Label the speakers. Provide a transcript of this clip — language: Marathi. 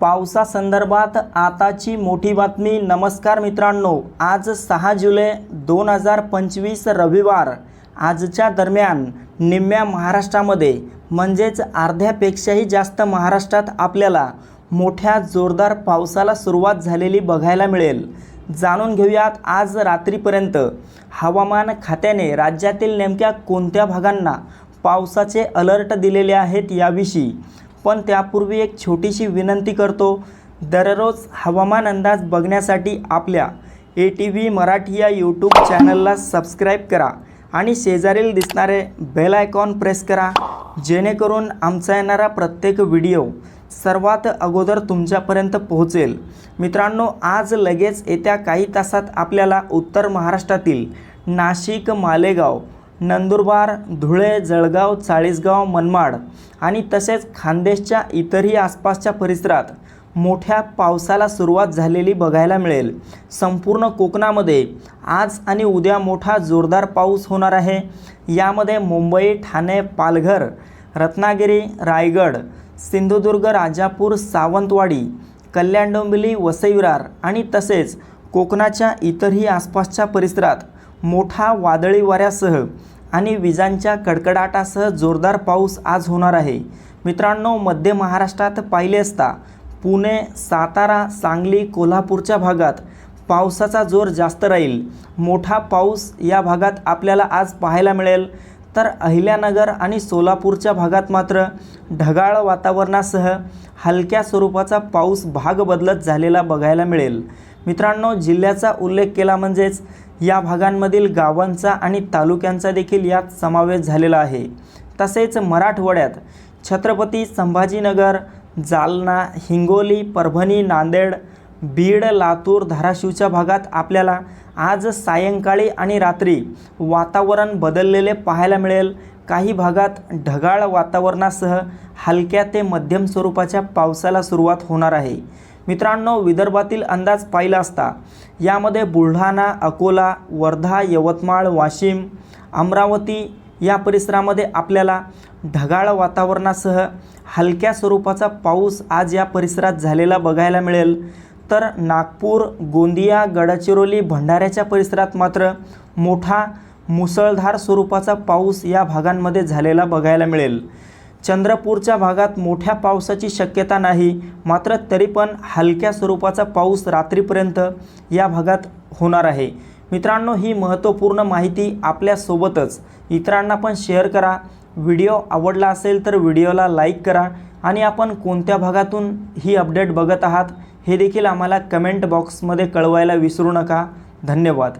Speaker 1: पावसासंदर्भात आताची मोठी बातमी. नमस्कार मित्रांनो आज सहा जुलै दोन हजार पंचवीस रविवार. आजच्या दरम्यान निम्म्या महाराष्ट्रामध्ये म्हणजेच अर्ध्यापेक्षाही जास्त महाराष्ट्रात आपल्याला मोठ्या जोरदार पावसाला सुरुवात झालेली बघायला मिळेल. जाणून घेऊयात आज रात्रीपर्यंत हवामान खात्याने राज्यातील नेमक्या कोणत्या भागांना पावसाचे अलर्ट दिलेले आहेत याविषयी. पण त्यापूर्वी एक छोटीशी विनंती करतो. दररोज हवामान अंदाज बघण्यासाठी आपल्या ए टी व्ही मराठी या यूट्यूब चॅनलला सबस्क्राईब करा आणि शेजारील दिसणारे बेल आयकॉन प्रेस करा. जेणेकरून आमचा येणारा प्रत्येक व्हिडिओ सर्वात अगोदर तुमच्यापर्यंत पोहोचेल. मित्रांनो आज लगेच येत्या काही तासात आपल्याला उत्तर महाराष्ट्रातील नाशिक मालेगाव नंदुरबार धुळे जळगाव चाळीसगाव मनमाड आणि तसेच खानदेशच्या इतरही आसपासच्या परिसरात मोठ्या पावसाला सुरुवात झालेली बघायला मिळेल. संपूर्ण कोकणामध्ये आज आणि उद्या मोठा जोरदार पाऊस होणार आहे. यामध्ये मुंबई ठाणे पालघर रत्नागिरी रायगड सिंधुदुर्ग राजापूर सावंतवाडी कल्याण डोंबिवली वसईविरार आणि तसेच कोकणाच्या इतरही आसपासच्या परिसरात मोठा वादळी वाऱ्यासह आणि विजांच्या कडकडाटासह जोरदार पाऊस आज होणार आहे. मित्रांनो मध्य महाराष्ट्रात पाहिले असता पुणे सातारा सांगली कोल्हापूरच्या भागात पावसाचा जोर जास्त राहील. मोठा पाऊस या भागात आपल्याला आज पाहायला मिळेल. तर अहिल्यानगर आणि सोलापूरच्या भागात मात्र ढगाळ वातावरणासह हलक्या स्वरूपाचा पाऊस भाग बदलत झालेला बघायला मिळेल. मित्रांनो जिल्ह्याचा उल्लेख केला म्हणजेच या भागांमधील गावांचा आणि तालुक्यांचा देखील यात समावेश झालेला आहे. तसेच मराठवाड्यात छत्रपती संभाजीनगर जालना हिंगोली परभणी नांदेड बीड लातूर धाराशिवच्या भागात आपल्याला आज सायंकाळी आणि रात्री वातावरण बदललेले पाहायला मिळेल. काही भागात ढगाळ वातावरणासह हलक्या ते मध्यम स्वरूपाच्या पावसाला सुरुवात होणार आहे. मित्रांनो विदर्भातील अंदाज पाहिला असता यामध्ये बुलढाणा अकोला वर्धा यवतमाळ वाशिम अमरावती या परिसरामध्ये आपल्याला ढगाळ वातावरणासह हलक्या स्वरूपाचा पाऊस आज या परिसरात झालेला बघायला मिळेल. तर नागपूर गोंदिया गडचिरोली भंडाऱ्याच्या परिसरात मात्र मोठा मुसळधार स्वरूपाचा पाऊस या भागांमध्ये झालेला बघायला मिळेल. चंद्रपूरच्या भागात मोठ्या पावसाची शक्यता नाही मात्र तरी पण हलक्या स्वरूपाचा पाऊस रात्रीपर्यंत या भागात होणार आहे. मित्रांनो ही महत्त्वपूर्ण माहिती आपल्यासोबतच. इतरांना पण शेअर करा. व्हिडिओ आवडला असेल तर व्हिडिओला लाईक करा आणि आपण कोणत्या भागातून ही अपडेट बघत आहात हे देखील आम्हाला कमेंट बॉक्समध्ये कळवायला विसरू नका. धन्यवाद.